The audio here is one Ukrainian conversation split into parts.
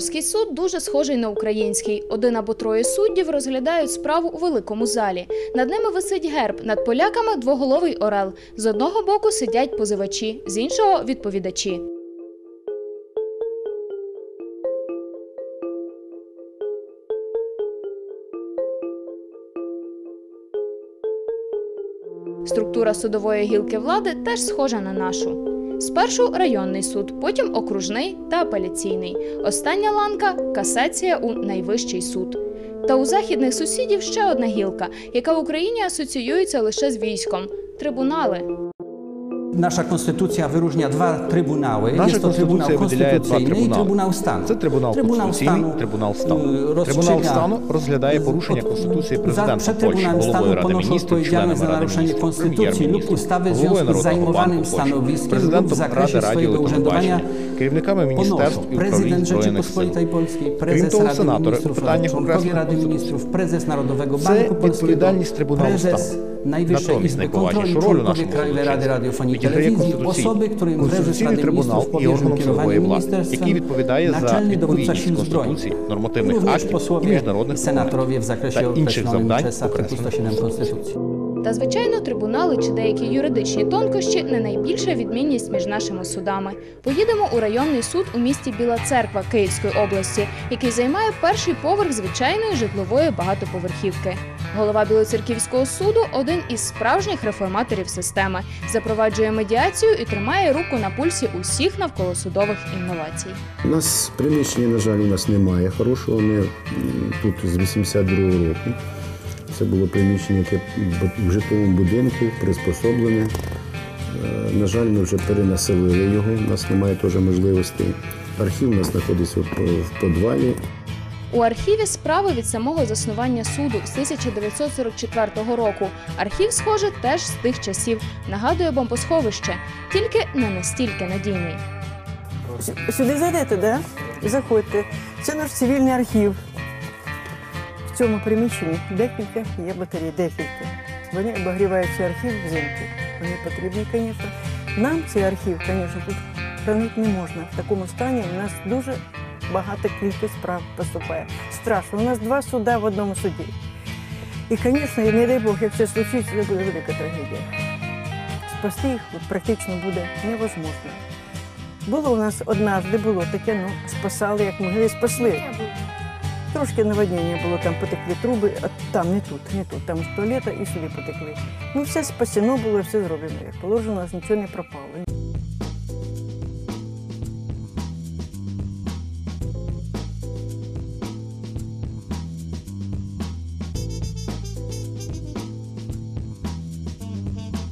Польський суд дуже схожий на український. Один або троє суддів розглядають справу у великому залі. Над ними висить герб, над поляками двоголовий орел. З одного боку сидять позивачі, з іншого відповідачі. Структура судової гілки влади теж схожа на нашу. Спершу районний суд, потім окружний та апеляційний. Остання ланка касація у найвищий суд. Та у західних сусідів ще одна гілка, яка в Україні асоціюється лише з військом трибунали. Nasza konstytucja wyróżnia dwa trybunały. Nasza Jest to Trybunał konstytucja wydzielaje dwa Konstytucyjny i trybunały. Trybunał Stanu. Це трибунал конституційний, Stanu, трибунал y, стану. rozstrzyga- Трибунал стану розглядає порушення Od- Конституції za- президента Przed Польщі, Trybunałem головою Stanu Ради ponoszą міністрів, odpowiedzialność членами za Ради naruszenie міністрів, konstytucji lub прем'єр-міністрів, ustawy w головою związku z Народного zajmowanym банку Польщі, stanowiskiem lub w президентом zakresie Ради радіо swojego і телебачення, urzędowania керівниками міністерств ponoszą і управлінь prezydent Збройних сил. Rzeczypospolitej Polskiej, Крім prezes того, Rady сенатори в Ministrów, питаннях członkowie окресної Rady конституції. Ministrów, prezes Narodowego Це Banku Polskiego, відповідальність Трибуналу prezes Stanu. Najwyższej Izby Kontroli, członkowie Krajowej Rady Radiofonii i Telewizji, osoby, którym prezes Rady Ministrów powierzył kierowanie ministerstwem, який відповідає за naczelny dowódca sił zbrojnych, Конституції, również posłowie i senatorowie w zakresie інших określonym przez artykuł 107 Konstytucji. Та, звичайно, трибунали чи деякі юридичні тонкощі не найбільша відмінність між нашими судами. Поїдемо у районний суд у місті Біла Церква Київської області, який займає перший поверх звичайної житлової багатоповерхівки. Голова Білоцерківського суду один із справжніх реформаторів системи, запроваджує медіацію і тримає руку на пульсі усіх навколосудових інновацій. У нас приміщення, на жаль, у нас немає хорошого. Ми тут з 82-го року. Це було приміщення, яке в житловому будинку приспособлене. Е, На жаль, ми вже перенаселили його, у нас немає теж можливостей. Архів у нас знаходиться в подвалі. У архіві справи від самого заснування суду з 1944 року. Архів, схоже, теж з тих часів. Нагадує бомбосховище, тільки не настільки надійний. Сюди зайдете, да? Заходьте. Це наш цивільний архів. Цьому приміщенні декілька є батарей, декілька. Вони обогріваються архів взимку. Вони потрібні, звісно. Нам цей архів, звісно, тут хранити не можна. В такому стані у нас дуже багата кількість справ поступає. Страшно. У нас два суда в одному суді. І, звісно, не дай Бог, якщо случиться, це буде велика трагедія. Спасти їх практично буде невозможно. Було у нас однажды було таке, ну, спасали, як могли, спасли. Трошки наводнення було, там потекли труби, а там не тут, не тут, там з туалета і сюди потекли. Ну, все спасено було, все зроблено, як положено, нічого не пропало.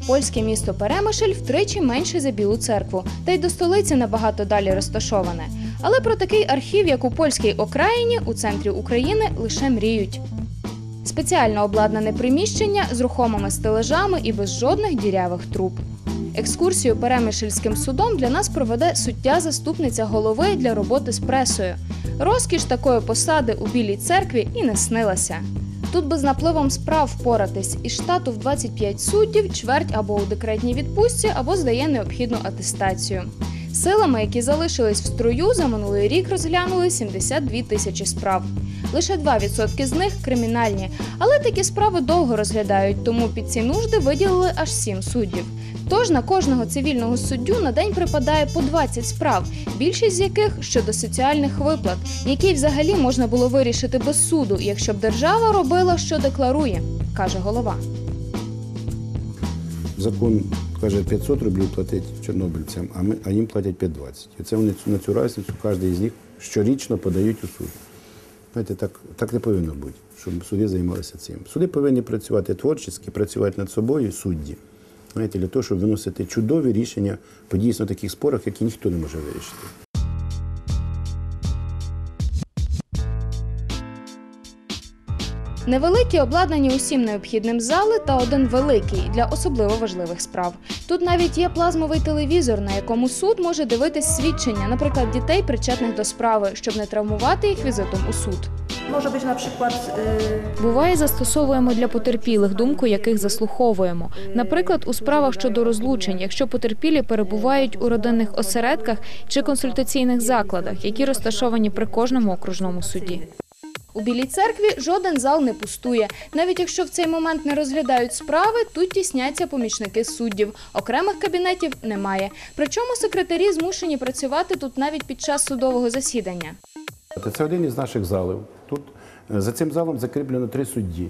Польське місто Перемишль втричі менше за Білу церкву, та й до столиці набагато далі розташоване. Але про такий архів, як у польській окраїні, у центрі України лише мріють. Спеціально обладнане приміщення з рухомими стележами і без жодних дірявих труб. Екскурсію Перемишльським судом для нас проведе суття заступниця голови для роботи з пресою. Розкіш такої посади у Білій церкві і не снилася. Тут би з напливом справ впоратись із штату в 25 суддів, чверть або у декретній відпустці, або здає необхідну атестацію. Силами, які залишились в строю, за минулий рік розглянули 72 тисячі справ. Лише 2% з них кримінальні, але такі справи довго розглядають, тому під ці нужди виділили аж 7 суддів. Тож на кожного цивільного суддю на день припадає по 20 справ, більшість з яких щодо соціальних виплат, які взагалі можна було вирішити без суду, якщо б держава робила, що декларує, каже голова. Закон каже 500 рублів платить чорнобильцям, а, ми, а їм платять 520. І це вони на цю разницю кожен із них щорічно подають у суд. Знаєте, так, так не повинно бути, щоб суди займалися цим. Суди повинні працювати творчіски, працювати над собою судді. Знаєте, для того, щоб виносити чудові рішення по дійсно таких спорах, які ніхто не може вирішити. Невеликі обладнані усім необхідним зали та один великий для особливо важливих справ. Тут навіть є плазмовий телевізор, на якому суд може дивитись свідчення, наприклад, дітей, причетних до справи, щоб не травмувати їх візитом у суд. Być na przykład y, Буває, застосовуємо для потерпілих думку, яких заслуховуємо. Наприклад, у справах щодо розлучень, якщо потерпілі перебувають у родинних осередках чи консультаційних закладах, які розташовані при кожному окружному суді. У Білій церкві жоден зал не пустує. Навіть якщо в цей момент не розглядають справи, тут тісняться помічники суддів. Окремих кабінетів немає. Причому секретарі змушені працювати тут навіть під час судового засідання. Це один із наших залів. Тут е, за цим залом закріплено три судді.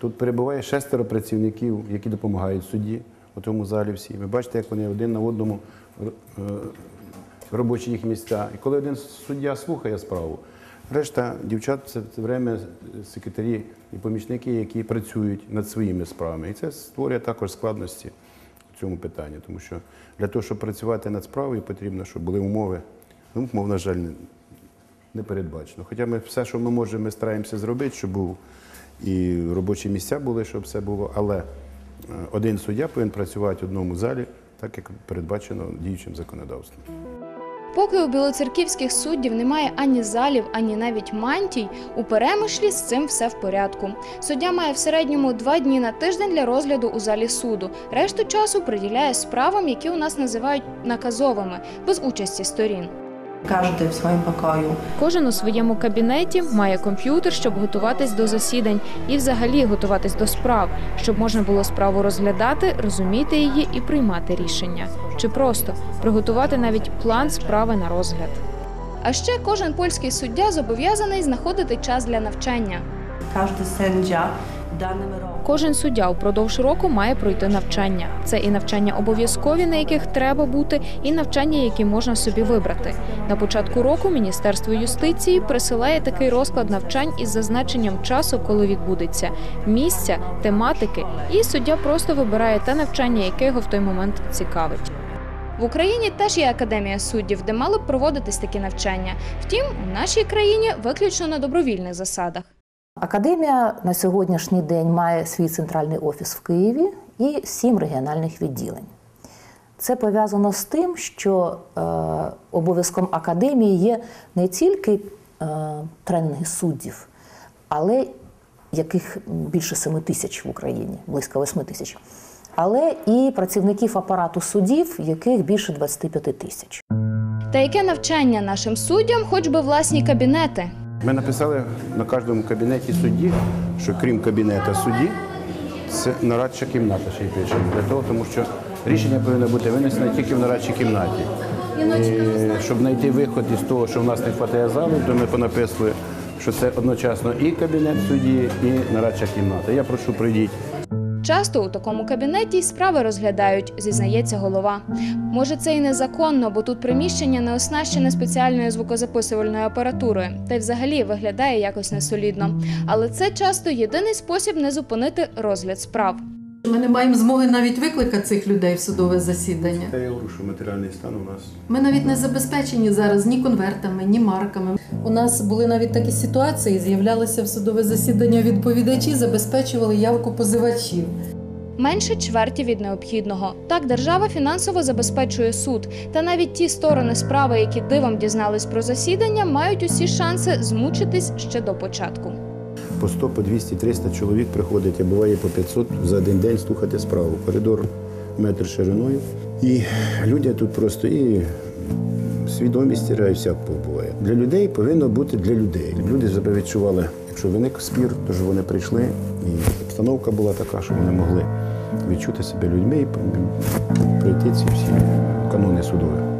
Тут перебуває шестеро працівників, які допомагають судді у тому залі всі. Ви бачите, як вони один на одному е, робочі їх місця. І коли один суддя слухає справу, решта дівчат це время секретарі і помічники, які працюють над своїми справами. І це створює також складності в цьому питанні, тому що для того, щоб працювати над справою, потрібно, щоб були умови. Ну, мов, на жаль, не, не передбачено. Хоча ми все, що ми можемо, ми стараємося зробити, щоб був і робочі місця були, щоб все було. Але е, один суддя повинен працювати в одному залі, так як передбачено діючим законодавством. Поки у білоцерківських суддів немає ані залів, ані навіть мантій, у перемишлі з цим все в порядку. Суддя має в середньому два дні на тиждень для розгляду у залі суду. Решту часу приділяє справам, які у нас називають наказовими, без участі сторін. Każdy w swoim pokoju. Кожен у своєму кабінеті має комп'ютер, щоб готуватись до засідань і взагалі готуватись до справ, щоб можна було справу розглядати, розуміти її і приймати рішення. Чи просто приготувати навіть план справи на розгляд. А ще кожен польський суддя зобов'язаний знаходити час для навчання. Każdy sędzia w danym Кожен суддя упродовж року має пройти навчання. Це і навчання обов'язкові, на яких треба бути, і навчання, які можна собі вибрати. На початку року Міністерство юстиції присилає такий розклад навчань із зазначенням часу, коли відбудеться, місця, тематики, і суддя просто вибирає те навчання, яке його в той момент цікавить. В Україні теж є академія суддів, де мали б проводитись такі навчання. Втім, у нашій країні виключно на добровільних засадах. Академія на сьогоднішній день має свій центральний офіс в Києві і сім регіональних відділень. Це пов'язано з тим, що е, обов'язком академії є не тільки е, тренінги суддів, але яких більше 7 тисяч в Україні, близько 8 тисяч, але і працівників апарату судів, яких більше 25 тисяч. Та яке навчання нашим суддям, хоч би власні кабінети. Ми написали на кожному кабінеті судді, що крім кабінета судді, це нарадча кімната ще й пише. Для того, тому що рішення повинно бути винесено тільки в нарадчій кімнаті. І, щоб знайти виход із того, що в нас не вистачає залу, то ми понаписали, що це одночасно і кабінет судді, і нарадча кімната. Я прошу прийдіть. Часто у такому кабінеті й справи розглядають, зізнається голова. Може, це і незаконно, бо тут приміщення не оснащене спеціальною звукозаписувальною апаратурою, та й взагалі виглядає якось несолідно. Але це часто єдиний спосіб не зупинити розгляд справ. Ми не маємо змоги навіть викликати цих людей в судове засідання. Я говорю, що матеріальний стан у нас. Ми навіть не забезпечені зараз ні конвертами, ні марками. У нас були навіть такі ситуації, з'являлися в судове засідання відповідачі, забезпечували явку позивачів. Менше чверті від необхідного. Так держава фінансово забезпечує суд. Та навіть ті сторони справи, які дивом дізнались про засідання, мають усі шанси змучитись ще до початку. По 100, по 200, 300 чоловік приходить, а буває по 500 за один день слухати справу. Коридор метр шириною. І люди тут просто і свідомість теряють, всяк буває. Для людей повинно бути для людей. Люди себе відчували, якщо виник спір, то ж вони прийшли, і обстановка була така, що вони могли відчути себе людьми і пройти ці всі канони судові.